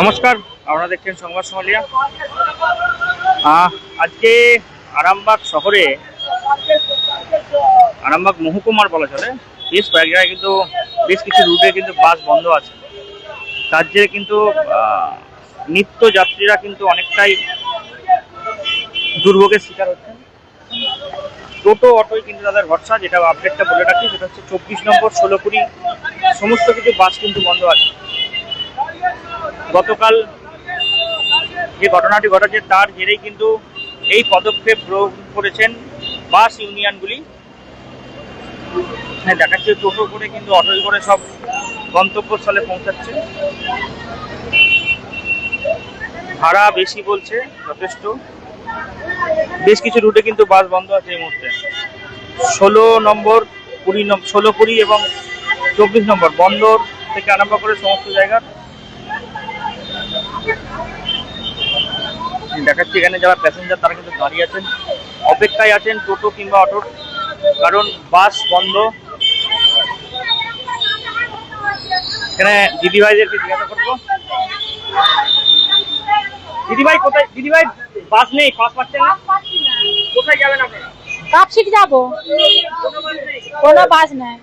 নমস্কার, আপনারা দেখছেন সংবাদ সমালিয়া। আজকে আরামবাগ শহরে আরামবাগ মহকুমার বলা চলে, বেশ কয়েক জায়গায় কিন্তু বেশ কিছু রুটে কিন্তু বাস বন্ধ আছে। তার জেরে কিন্তু নিত্য যাত্রীরা কিন্তু অনেকটাই দুর্ভোগের শিকার হচ্ছেন। টোটো, অটোই কিন্তু তাদের ভরসা, যেটা আপডেটটা বলে রাখি, সেটা হচ্ছে চব্বিশ নম্বর, ষোলো কুড়ি, সমস্ত কিছু বাস কিন্তু বন্ধ আছে। গতকাল যে ঘটনাটি ঘটেছে তার জেরেই কিন্তু এই পদক্ষেপ গ্রহণ করেছেন বাস ইউনিয়নগুলি। হ্যাঁ দেখাচ্ছে টোটো করে কিন্তু অটোই করে সব গন্তব্যস্থলে পৌঁছাচ্ছে। ভাড়া বেশি বলছে, যথেষ্ট। বেশ কিছু রুটে কিন্তু বাস বন্ধ আছে এই মুহূর্তে। ষোলো নম্বর, কুড়ি নম্বর ষোলো কুড়ি এবং চব্বিশ নম্বর বন্দর থেকে আরম্ভ করে সমস্ত জায়গার দেখাচ্ছি এখানে যারা প্যাসেঞ্জার তারা কিন্তু দাঁড়িয়ে আছেন, অপেক্ষায় আছেন টোটো কিংবা অটোর কারণ বাস বন্ধ। এখানে দিদিভাইদেরকে জিজ্ঞাসা করব। দিদিভাই কোথায়? দিদিভাই, বাস নেই পাস পাচ্ছেন না? কোথায় যাবেন আপনারা? কাপসিক যাব। কোনো বাস নেই।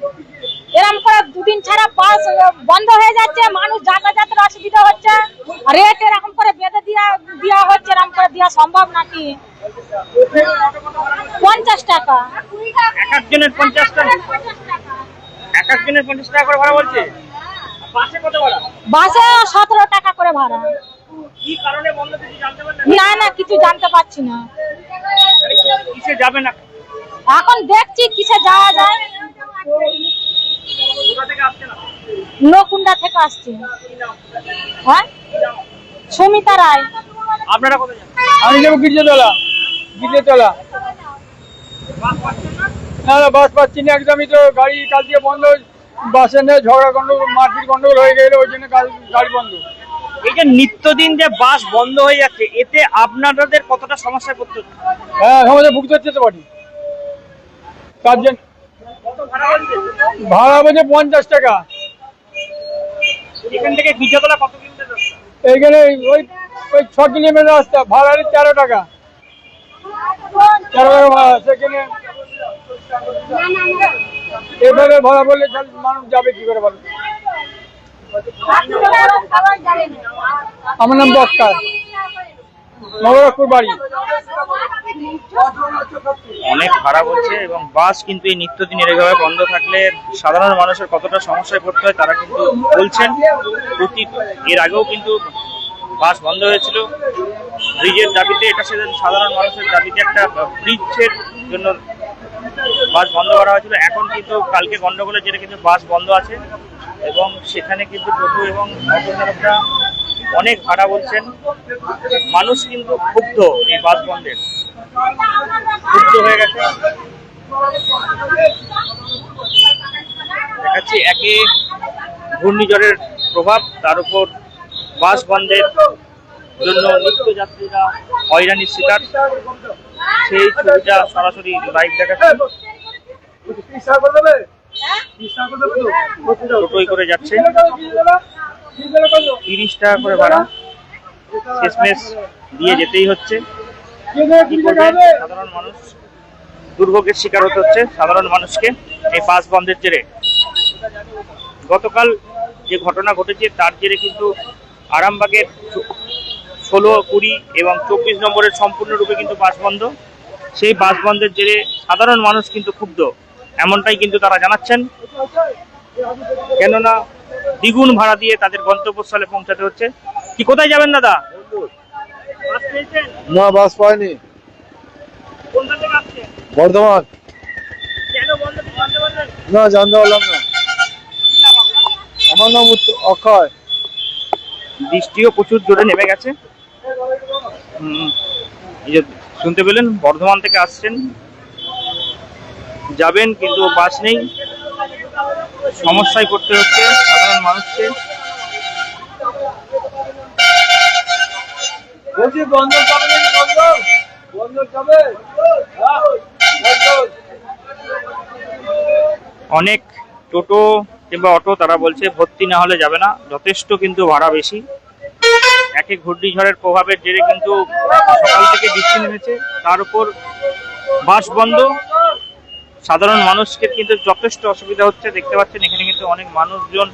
এরকম করে দুদিন ছাড়া বাস বন্ধ হয়ে যাচ্ছে মানুষ যাতায়াতের অসুবিধা হচ্ছে রেট এরকম করে বেঁধে দেওয়া দেওয়া হচ্ছে এরকম করে দেওয়া সম্ভব নাকি? পঞ্চাশ টাকা। এক একজনের পঞ্চাশ টাকা। এক একজনের পঞ্চাশ টাকা করে ভাড়া বলছে? বাসে সতেরো টাকা করে ভাড়া। না না কিছু জানতে পারছি না। যাবে না? এখন দেখছি কিসে যাওয়া যায় কোথা থেকে আসছেন আপনি? নকুন্ডা থেকে আসছি। হ্যাঁ? সুমিতা রায়। আপনারা কোথায় আমি যাব গির্জাতলা। গির্জাতলা। না? না বাস পাচ্ছি না একদমই তো গাড়ি কাল থেকে বন্ধ। বাসে নিয়ে ঝগড়া গন্ডগোল মারপিট গন্ডগোল হয়ে গেলে ওই জন্য গাড়ি গাড়ি বন্ধ। এই যে নিত্যদিন যে বাস বন্ধ হয়ে যাচ্ছে এতে আপনাদের কতটা সমস্যায় পড়তে হচ্ছে? হ্যাঁ সমস্যা ভুগতে হচ্ছে তো বাড়ি তার জন্য? ভাড়া বলছে পঞ্চাশ টাকা। এখান থেকে বিজয়তলা কত কিলোমিটার এইখানে ওই ওই ছ কিলোমিটার রাস্তা ভাড়া তেরো টাকা। তেরো টাকা ভাড়া সেখানে এবারে ভাড়া বললে মানুষ যাবে কি করে বলো? আমার নাম বক্কার নবরকপুর বাড়ি। অনেক ভাড়া বলছে এবং বাস কিন্তু এই নিত্যদিনের এভাবে বন্ধ থাকলে সাধারণ মানুষের কতটা সমস্যায় পড়তে হয় তারা কিন্তু বলছেন। প্রতি এর আগেও কিন্তু বাস বন্ধ হয়েছিল। ব্রিজের দাবিতে এটা সাধারণ মানুষের দাবিতে একটা ব্রিজের জন্য বাস বন্ধ করা হয়েছিল। এখন কিন্তু কালকে গন্ডগোলের জেরে কিন্তু বাস বন্ধ আছে এবং সেখানে কিন্তু টোটো এবং অটো চালকরা অনেক ভাড়া বলছেন। মানুষ কিন্তু ক্ষুব্ধ এই বাস বন্ধের। ক্ষুব্ধ হয়ে গেছে। দেখাচ্ছি একে ঘূর্ণিঝড়ের প্রভাব, তার উপর বাস বন্ধের জন্য নিত্যযাত্রীরা হয়রানির শিকার। সেই ছবিটা সরাসরি লাইভ দেখাচ্ছে। টোটোই করে যাচ্ছে। তিরিশ টাকা করে ভাড়া। শেষমেশ দিয়ে যেতেই হচ্ছে। সাধারণ মানুষ দুর্ভোগের শিকার হতে হচ্ছে সাধারণ মানুষকে এই বাস বন্ধের জেরে। গতকাল যে ঘটনা ঘটেছে, তার জেরে কিন্তু আরামবাগের ষোলো, কুড়ি এবং চব্বিশ নম্বরের সম্পূর্ণরূপে কিন্তু বাস বন্ধ। সেই বাস বন্ধের জেরে সাধারণ মানুষ কিন্তু ক্ষুব্ধ, এমনটাই কিন্তু তারা জানাচ্ছেন। কেননা দ্বিগুণ ভাড়া দিয়ে তাদের গন্তব্যস্থলে পৌঁছাতে হচ্ছে। কি, কোথায় যাবেন দাদা? না বাস পাইনি। বর্ধমান। না জানতে পারলাম না। আমার নাম অক্ষয়। বৃষ্টিও প্রচুর জোরে নেমে গেছে। হুম, শুনতে পেলেন বর্ধমান থেকে আসছেন। যাবেন কিন্তু বাস নেই। সমস্যায় পড়তে হচ্ছে সাধারণ মানুষকে। বলছি যাবে অনেক টোটো কিংবা অটো তারা বলছে ভর্তি না হলে যাবে না, যথেষ্ট কিন্তু ভাড়া বেশি। একে ঘূর্ণিঝড়ের প্রভাবের জেরে কিন্তু সকাল থেকে বৃষ্টি নেমেছে। তার উপর বাস বন্ধ। সাধারণ মানুষকে কিন্তু যথেষ্ট অসুবিধা হচ্ছে। দেখতে পাচ্ছেন, এখানে কিন্তু অনেক মানুষজন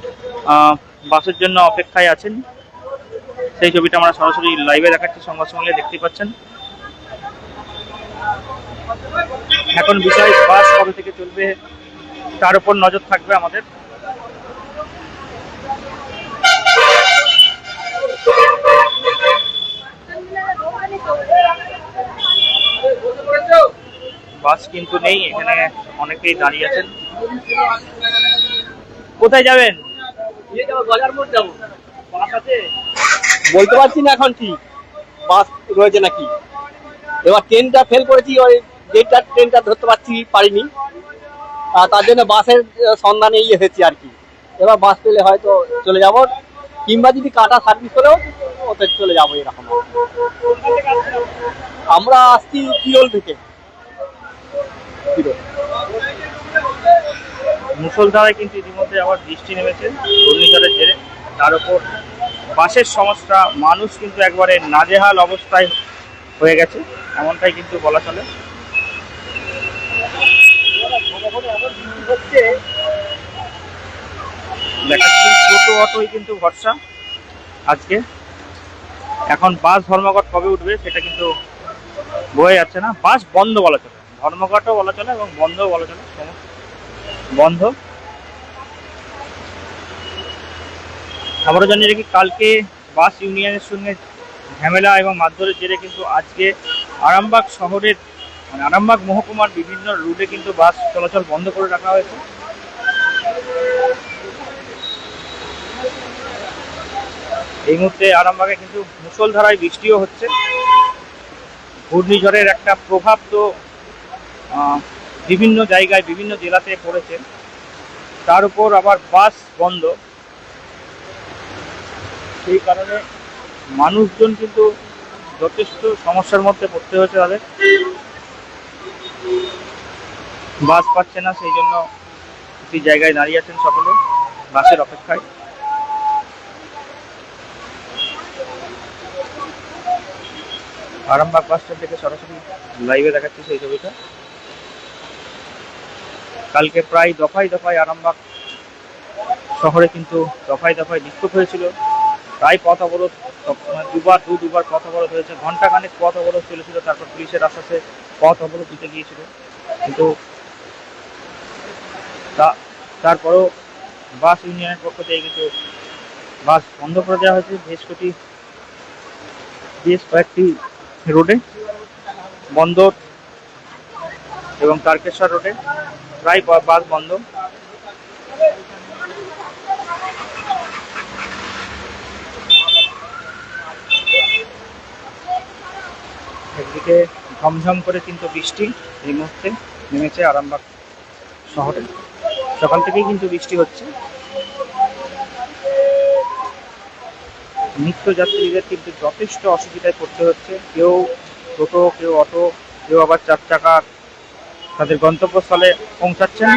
বাসের জন্য অপেক্ষায় আছেন। সেই ছবিটা আমরা সরাসরি লাইভে দেখাচ্ছি সংবাদ সম্মেলনে দেখতে পাচ্ছেন। এখন বিষয় বাস কবে থেকে চলবে তার উপর নজর থাকবে আমাদের। বাস কিন্তু নেই এখানে অনেকেই দাঁড়িয়ে আছেন। কোথায় যাবেন? বাস আছে? বলতে পারছি না এখন ঠিক বাস রয়েছে নাকি? এবার ট্রেনটা ফেল করেছি ওই ডেটটা ট্রেনটা ধরতে পারছি, পারিনি। আর তার জন্য বাসের সন্ধানেই এসেছি আর কি। এবার বাস পেলে হয়তো চলে যাব, কিংবা যদি কাটা সার্ভিস করেও ওতে চলে যাব এরকম আমরা আসছি পিরোল থেকে। মুসলধারায় কিন্তু ইতিমধ্যে আবার বৃষ্টি নেমেছে, ঘূর্ণিঝড়ের জেরে। তার উপর বাসের সমস্যা, মানুষ কিন্তু একবারে নাজেহাল অবস্থায় হয়ে গেছে, এমনটাই কিন্তু বলা চলে। দেখাচ্ছি, টোটো অটোই কিন্তু ভরসা আজকে। এখন বাস ধর্মঘট কবে উঠবে সেটা কিন্তু বোঝা যাচ্ছে না। বাস বন্ধ বলা চলে, ধর্মঘটও বলা চলে এবং বন্ধও বলা চলে, সমস্ত বন্ধ। আবারও জানিয়ে রাখি, কালকে বাস ইউনিয়নের সঙ্গে ঝামেলা এবং মারধরের জেরে কিন্তু আজকে আরামবাগ শহরের মানে আরামবাগ মহকুমার বিভিন্ন রুটে কিন্তু বাস চলাচল বন্ধ করে রাখা হয়েছে। এই মুহূর্তে আরামবাগে কিন্তু মুষলধারায় বৃষ্টিও হচ্ছে। ঘূর্ণিঝড়ের একটা প্রভাব তো বিভিন্ন জায়গায়, বিভিন্ন জেলাতে পড়েছে। তার উপর আবার বাস বন্ধ। সেই কারণে মানুষজন কিন্তু যথেষ্ট সমস্যার মধ্যে পড়তে হয়েছে তাদের। বাস পাচ্ছে না, সেই জন্য একটি জায়গায় দাঁড়িয়ে আছেন সকলে বাসের অপেক্ষায়। আরামবাগ বাস স্ট্যান্ড থেকে সরাসরি লাইভে দেখাচ্ছি সেই ছবিটা। কালকে প্রায় দফায় দফায় আরামবাগ শহরে কিন্তু দফায় দফায় বিক্ষোভ হয়েছিল। প্রায় পথ অবরোধ সবসময় দুবার, দু, দুবার পথ অবরোধ হয়েছে। ঘন্টাখানেক পথ অবরোধ চলেছিল, তারপর পুলিশের আশ্বাসে পথ অবরোধ দিতে গিয়েছিল। কিন্তু তা- তারপরেও বাস ইউনিয়নের পক্ষ থেকে কিন্তু বাস বন্ধ করে দেওয়া হয়েছে। বেশ কটি বেশ কয়েকটি রোডে, বন্দর এবং তারকেশ্বর রোডে। প্রায় বাস বন্ধ। একদিকে ঝমঝম করে কিন্তু বৃষ্টি এই মুহূর্তে নেমেছে আরামবাগ শহরে। সকাল থেকেই কিন্তু বৃষ্টি হচ্ছে। নিত্যযাত্রীদের কিন্তু যথেষ্ট অসুবিধায় পড়তে হচ্ছে। কেউ টোটো, কেউ অটো, কেউ আবার চার চাকা। তাদের গন্তব্যস্থলে পৌঁছাচ্ছেন।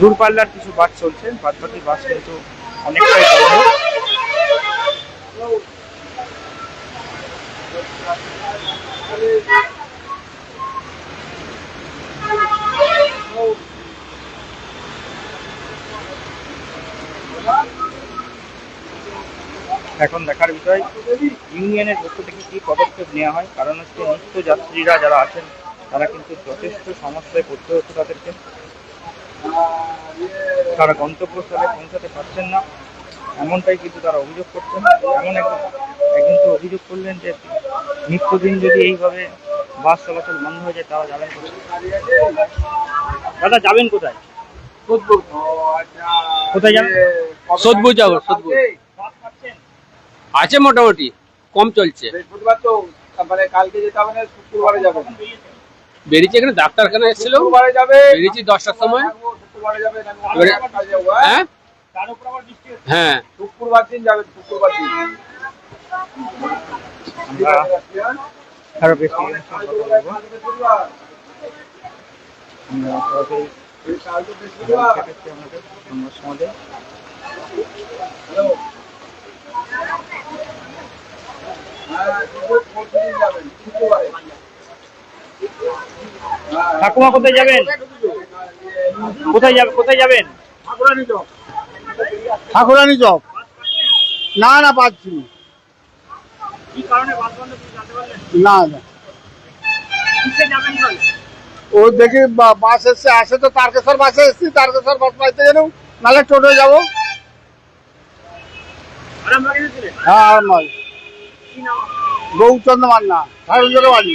দূরপাল্লার কিছু বাস চলছে। বাদ বাকি বাস কিন্তু অনেকটাই বন্ধ। এখন দেখার বিষয়, ইউনিয়নের পক্ষ থেকে কি পদক্ষেপ নেওয়া হয়? কারণ হচ্ছে নিত্য যাত্রীরা যারা আছেন, তারা কিন্তু যথেষ্ট সমস্যায় পড়তে হচ্ছে তাদেরকে। তারা গন্তব্যস্থলে পৌঁছাতে পারছেন না। এমনটাই কিন্তু তারা অভিযোগ করছেন। এমন একজন একজন তো অভিযোগ করলেন যে নিত্যদিন যদি এইভাবে বাস চলাচল বন্ধ হয়ে যায় তারা যাবেন কোথায়? দাদা যাবেন কোথায়? কোথায় যাবেন? সোদপুর যাব সোদপুর। আছে মোটামুটি কম চলছে। বৃহস্পতিবার তো মানে কালকে যেতে হবে না শুক্রবারে যাবে। বেরিয়েছে এখানে ডাক্তারখানা এসেছিল শুক্রবারে যাবে। বেরিয়েছি দশটার সময়। যাব, হ্যাঁ? হ্যাঁ হ্যাঁ। শুক্রবার দিন যাবে শুক্রবার দিন। আরও বেশি সমাজে। ঠাকুমা কোথায় যাবেন? কোথায় যাবেন কোথায় যাবেন? ঠাকুরানি চক। না না পাচ্ছি না। না ও দেখি বাস এসছে আসে তো তারকেশ্বর বাসে এসছি তারকেশ্বর বাস পাইতে গেলেও নাহলে টোটো যাব। হ্যাঁ আর নয় গৌচন্দ্র মান্না ঠাকুর বাড়ি।